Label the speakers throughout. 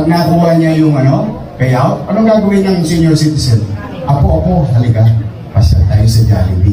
Speaker 1: pag nakuha niya yung ano, payout, anong gagawin ng senior citizen? Apo, apo, halika. Pasyal tayo sa Jollibee.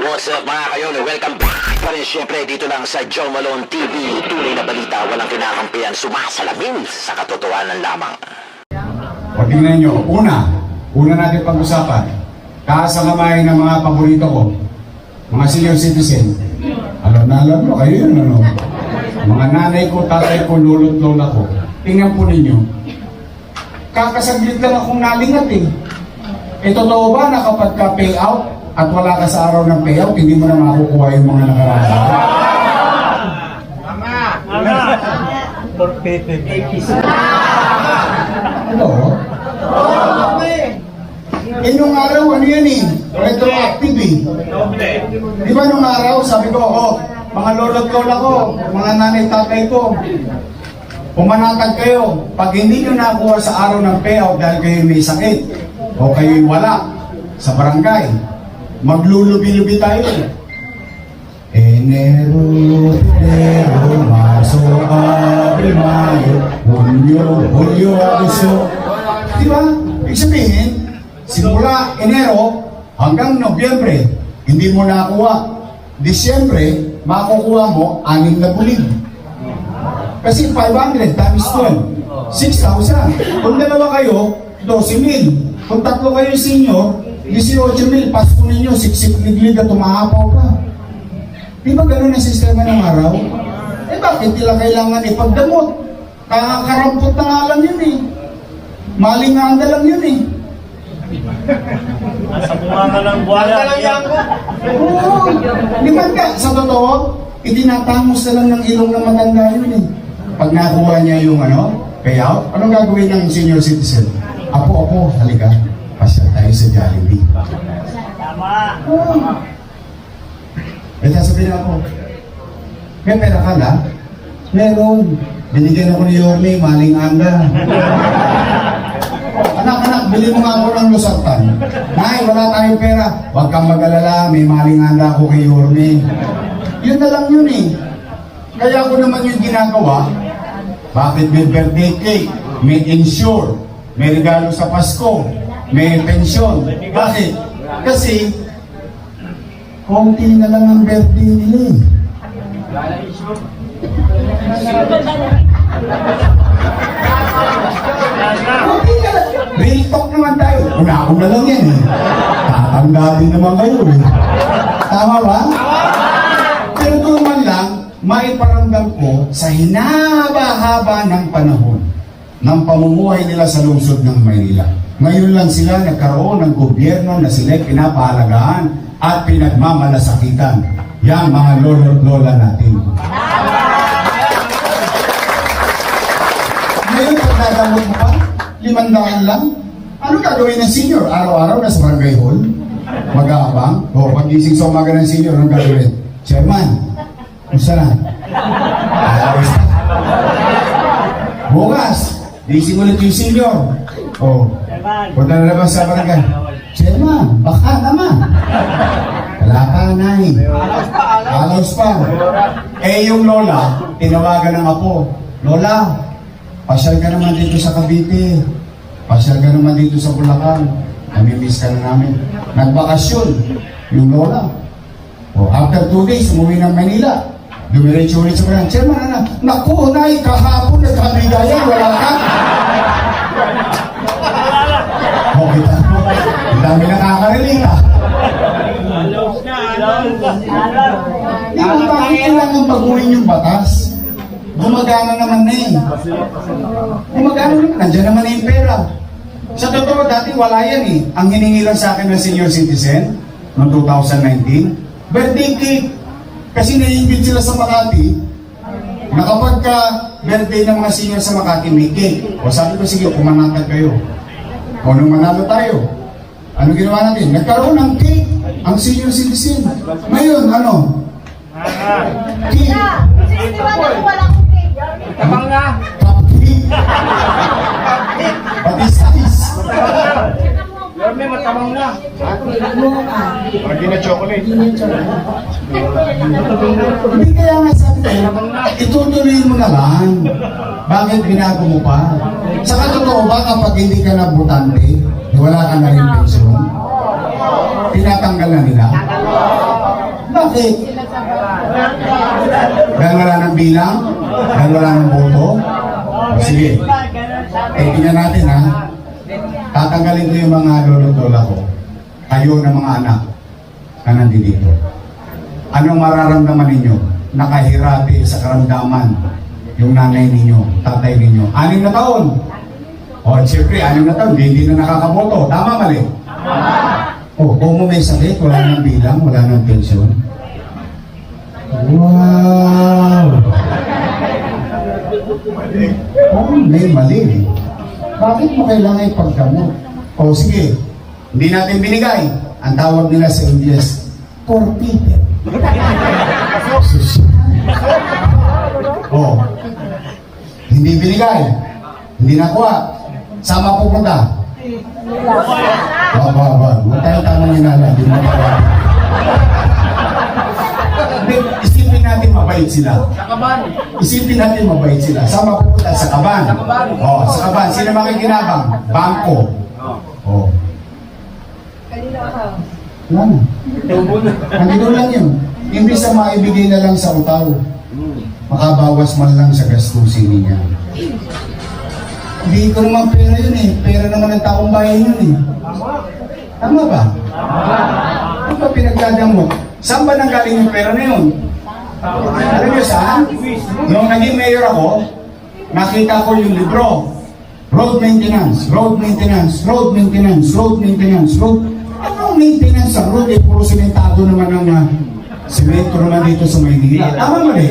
Speaker 2: What's up mga kayon? Welcome back pa rin syempre dito lang sa Joe Malone TV. Tunay na balita, walang kinakampihan, sumasalamin sa katotohanan lamang.
Speaker 1: O tingnan nyo, una, una natin pag-usapan, kasakamay ng mga paborito ko, mga senior citizen. Alam na alam mo, kayo yun, ano? Mga nanay ko, tatay ko, lolo't lola ko. Tingnan po ninyo, kakasaglit lang akong nalingat eh. E totoo ba na kapag ka payout at wala ka sa araw ng payout, hindi mo na makukuha yung mga nakaraan? Ano? Eh, nung araw, ano yan eh? Retroactive eh. Di ba nung araw, sabi ko, oh, mga lolo't lola ko, mga nanay tatay ko, pumanatag kayo. Pag hindi nyo nakuha sa araw ng payout dahil kayo may sakit, o kayo'y wala sa barangay, maglulubi-lubi tayo. Enero, Febrero, Marso, Abril, Mayo, Hunyo, Hulyo, Agosto. Di ba? Ibig sabihin, simula Enero hanggang Nobyembre, hindi mo nakuha. Disyembre, makukuha mo anim na bulig. Kasi 500 times 12, 6,000. Kung dalawa kayo, 12,000. Kung tatlo kayo senior, 18,000. Pasko ninyo, siksik liglig at tumahapaw ka. Di ba ganun ang sistema ng araw? Eh bakit nila kailangan ipagdamot? Kakarampot na nga lang yun eh. Malinganda lang yun eh.
Speaker 3: Nasa bunga ka ng buhaya.
Speaker 1: Oo. Di ba ka, sa totoo, itinatangos na lang ng ilong ng matanda yun eh. Pag nakuha niya yung ano, payout, anong gagawin ng senior citizen? Apo, apo, halika. Pasyal tayo sa Jollibee.
Speaker 3: Tama.
Speaker 1: Oo. Eh, sasabihin ako, may pera ka na? Meron. Binigyan ako ni Yorme, maling anda. Anak, anak, bili mo nga ako ng lusartan. Nay, wala tayong pera. Huwag kang mag-alala, may maling anda ako kay Yorme. Yun na lang yun eh. Kaya ako naman yung ginagawa, bakit may birthday cake, may insure, may regalo sa Pasko, may pensyon. Bakit? Kasi, konti na lang ang birthday nila eh. Real talk naman tayo. Una-una na lang yan eh. Tatanda din naman kayo eh. Tama ba? Pero kung man lang, maiparamdam ko sa hinaba-haba ng panahon ng pamumuhay nila sa lungsod ng Maynila. Ngayon lang sila nagkaroon ng gobyerno na sila pinapahalagaan at pinagmamalasakitan. Yan mga lolo at lola natin. Ngayon, pag nadamot mo pa, limandaan lang. Ano gagawin ng senior? Araw-araw na sa barangay hall? Mag-aabang? O, pag-gising sa umaga ng senior, anong gagawin? Chairman, kumusta na? Ayos na. Bukas, gising ulit yung senior. O, punta na naman sa barangay. Chairman, baka naman. Wala pa, nay. Alos pa. Eh, yung lola, tinawagan ng apo. Lola, pasyal ka naman dito sa Cavite. Pasyal ka naman dito sa Bulacan. Namimiss ka na namin. Nagbakasyon, yung lola. O, after two days, umuwi ng Manila. Dumiretso ulit sa kanya. Chairman, ano? Naku, nay, kahapon nagkabigayan, wala ka. O, kita mo. Ang dami nakakarinig ah.
Speaker 3: Alaws na, alaws na.
Speaker 1: Di ba bakit kailangan baguhin yung batas? Gumagana naman na eh. Gumagana naman, nandiyan naman na yung pera. Sa totoo, dati wala yan eh. Ang hiningi lang sa akin ng senior citizen noong 2019, birthday cake. Kasi naiingit sila sa Makati na kapag ka birthday ng mga senior sa Makati, may cake. O sabi ko, sige, pumanatag kayo. O nung manalo tayo, ano ginawa natin? Nagkaroon ng cake ang senior citizen. Ngayon, ano? Cake.
Speaker 4: Sinisiwala ko walang cake.
Speaker 3: Kamang nga.
Speaker 1: Cupcake. Pati size.
Speaker 3: Yorme, matamang nga.
Speaker 1: Hindi na chocolate. Hindi kaya nga sabi ko, itutuloy mo na lang. Bakit binago mo pa? Sa totoo ba kapag hindi ka na butante, wala ka na rin pensyon? Tinatanggal na nila? Bakit? Dahil wala ng bilang? Dahil wala ng boto? Sige, eh tingnan natin ha. Tatanggalin ko yung mga lolo-lola ko. Kayo na mga anak na nandito. Anong mararamdaman ninyo? Nakahirati sa karamdaman yung nanay ninyo, tatay ninyo. Anim na taon. O, siyempre, anim na taon, hindi na nakakaboto. Tama, mali? O, kung mo may sakit, wala nang bilang, wala nang pensyon. Wow! Oh, may mali. Bakit mo kailangan ipagkamot? O sige, hindi natin binigay. Ang tawag nila sa English, for people. oh, hindi binigay. Hindi nakuha. Sama pupunta. Ba, ba, ba. Huwag tayong tanong yung nala. Hindi mo mabait sila. Isipin natin mabait sila. Sama pupunta sa kaban. Sa kaban. Oh, sa kaban. Sino makikinabang? Bangko. Oh. Wala na. Nandito lang yun. Imbis na maibigay na lang sa utaw. Makabawas man lang sa gastusin niya. Hindi ko naman pera yun eh. Pera naman ng taong bayan yun eh. Tama ba? Ano ba pinagdadamot? Saan ba nanggaling yung pera na yun? Alam niyo saan? Nung naging mayor ako, nakita ko yung libro. Road maintenance, road maintenance, road maintenance, road maintenance, road... Anong maintenance sa road? Eh, puro sementado naman ang uh, naman dito sa Maynila. Tama mali?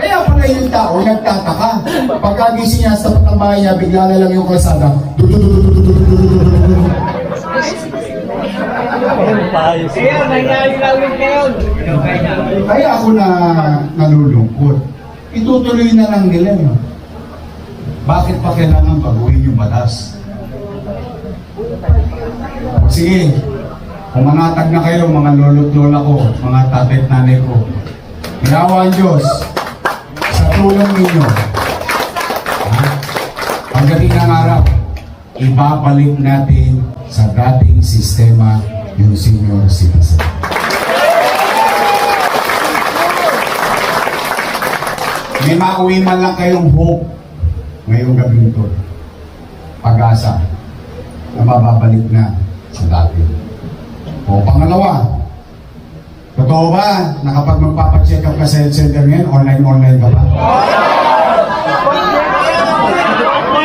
Speaker 1: Kaya pala yung tao nagtataka. Pagkagising niya sa niya, bigla na lang yung kalsada.
Speaker 3: Kaya nangyari yun kayo.
Speaker 1: Kaya ako na nalulungkot. Itutuloy na lang nila. eh. Bakit pa kailangan baguhin yung batas? Sige, kung manatag na kayo, mga lolo't lola ko, mga tatay at nanay ko, ginawa ang Diyos sa tulong ninyo. Pagdating ng araw, ibabalik natin sa dating sistema yung senior citizen. May mauwi man lang kayong hope ngayong gabi ito. Pag-asa na mababalik na sa dati. O pangalawa, totoo ba na kapag magpapacheck up ka sa health center ngayon, online-online ka ba?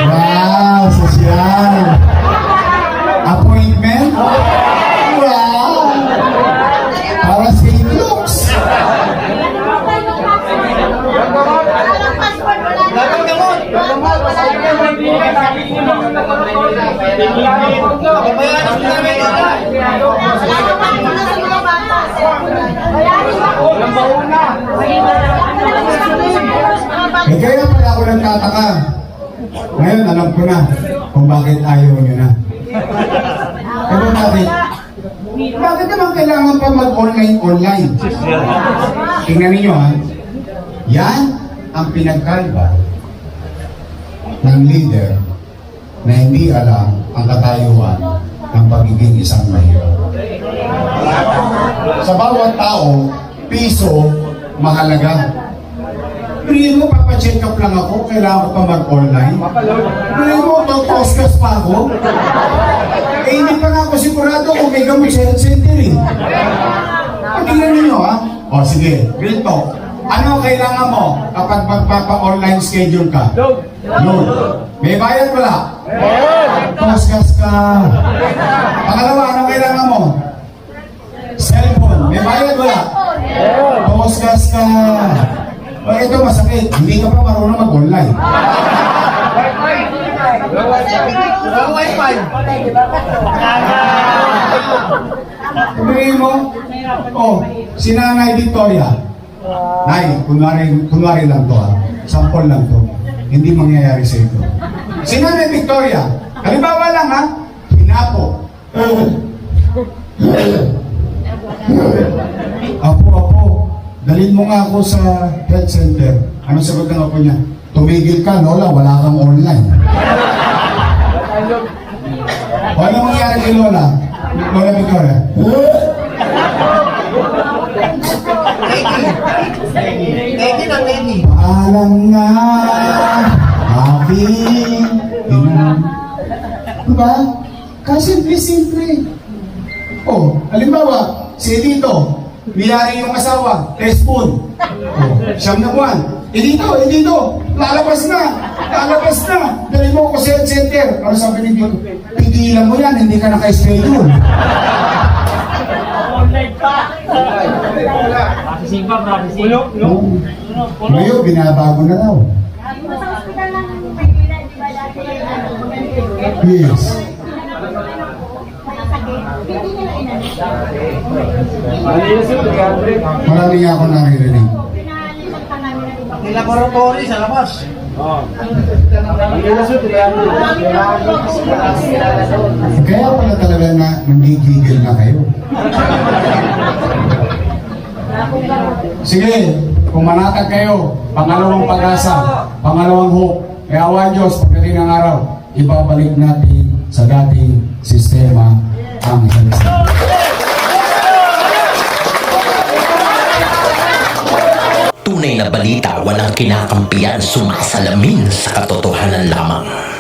Speaker 1: Wow, sosyal! Appointment?
Speaker 4: Na bata. Wala rin pa. Walang baon na.
Speaker 1: Eh kaya pala ako nagtataka. Ngayon alam ko na kung bakit ayaw nyo na. Pero bakit? Bakit naman kailangan pa mag-online-online? Tingnan ninyo ha. Yan ang pinagkalba ng leader na hindi alam ang katayuan ng pagiging isang mahirap. Sa bawat tao, piso mahalaga. Piliin mo, papacheck up lang ako, kailangan ko pa mag-online. Piliin mo, totoskas pa ako. Eh, hindi pa nga ako sigurado kung may gamot sa health center eh. Patingnan ninyo ha. O sige, talk. Ano ang kailangan mo kapag magpapa-online schedule ka? Load. May bayad wala? Toskas ka. Pangalawa, ano ang kailangan mo? Cellphone. May bayad wala? Toskas ka. O ito masakit, hindi ka pa marunong mag-online. Sabihin mo, oh, si Nanay Victoria. Nay, kunwari, kunwari lang to ha. Sample lang to. Hindi mangyayari sa ito. Si Nanay Victoria, halimbawa lang ha, hinapo. Apo, apo, dalhin mo nga ako sa health center. Ano sagot ng apo niya? Tumigil ka, Lola, wala kang online. Ano mangyari kay Lola? Lola Victoria? Alam nga, aking ina. Diba? Kasimple-simple. Oh, halimbawa, si Tito, niyari yung asawa, teaspoon. Oh, siyam na buwan. Eh dito, eh dito, lalabas na, lalabas na. Dali mo ako sa health center. Ano sabi ni Tito? Pigilan mo yan, hindi ka naka-schedule.
Speaker 3: Online pa. Pa, practicing. Ulo, ulo.
Speaker 1: Oh, ngayon, binabago na raw.
Speaker 4: Sa
Speaker 1: Yes. Marami nga ako naririnig.
Speaker 5: Laboratory sa labas.
Speaker 1: Kaya pala talaga na nanggigigil na kayo. Sige, kung manatag kayo, pangalawang pag-asa, pangalawang hope, kaya awa Diyos, pagdating ng araw, ibabalik natin sa dating sistema ang health.
Speaker 2: Tunay na balita walang kinakampiyan sumasalamin sa katotohanan lamang.